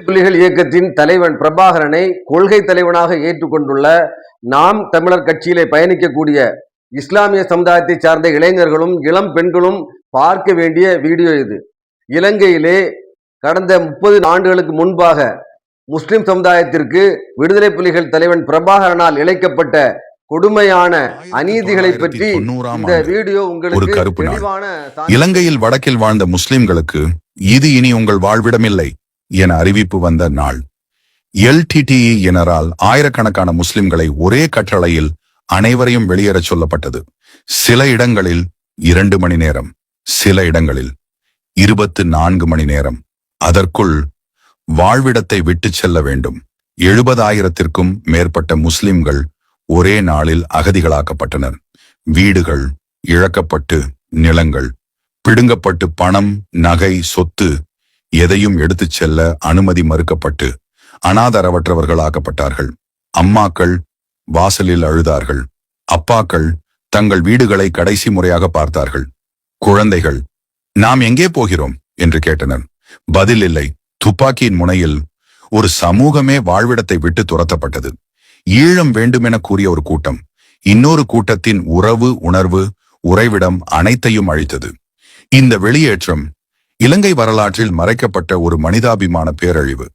புலிகள் இயக்கத்தின் தலைவன் பிரபாகரனை கொள்கை தலைவனாக ஏற்றுக்கொண்டுள்ள நாம் தமிழர் கட்சியிலே பயணிக்கக்கூடிய இஸ்லாமிய சமுதாயத்தை சார்ந்த இளைஞர்களும் இளம் பெண்களும் பார்க்க வேண்டிய வீடியோ இது. இலங்கையிலே கடந்த முப்பது ஆண்டுகளுக்கு முன்பாக முஸ்லிம் சமுதாயத்திற்கு விடுதலை புலிகள் தலைவன் பிரபாகரனால் இழைக்கப்பட்ட கொடுமையான அநீதிகளை பற்றி இந்த வீடியோ உங்களுக்கு இலங்கையில் வடக்கில் வாழ்ந்த முஸ்லிம்களுக்கு இது இனி உங்கள் வாழ்விடமில்லை. என அறிவிப்பு வந்த நாள். எல்டிடிஇ எனரால் ஆயிரக்கணக்கான முஸ்லிம்களை ஒரே கட்டளையில் அனைவரையும் வெளியேறச் சொல்லப்பட்டது. சில இடங்களில் இரண்டு மணி நேரம் சில இடங்களில் இருபத்து நான்கு மணி நேரம். அதற்குள் வாழ்விடத்தை விட்டு செல்ல வேண்டும். எழுபதாயிரத்திற்கும் மேற்பட்ட முஸ்லிம்கள் ஒரே நாளில் அகதிகளாக்கப்பட்டனர். வீடுகள் இழக்கப்பட்டு நிலங்கள் பிடுங்கப்பட்டு பணம் நகை சொத்து எதையும் எடுத்துச் செல்ல அனுமதி மறுக்கப்பட்டு அனாதரவற்றவர்களாக்கப்பட்டார்கள். அம்மாக்கள் வாசலில் அழுதார்கள். அப்பாக்கள் தங்கள் வீடுகளை கடைசி முறையாக பார்த்தார்கள். குழந்தைகள் நாம் எங்கே போகிறோம்? என்று கேட்டனர். பதில் இல்லை. துப்பாக்கியின் முனையில் ஒரு சமூகமே வாழ்விடத்தை விட்டு துரத்தப்பட்டது. ஈழம் வேண்டுமென கூறிய ஒரு கூட்டம். இன்னொரு கூட்டத்தின் உறவு உணர்வு உறைவிடம் அனைத்தையும் அழித்தது. இந்த வெளியேற்றம் இலங்கை வரலாற்றில் மறைக்கப்பட்ட ஒரு மனிதாபிமான பேரழிவு.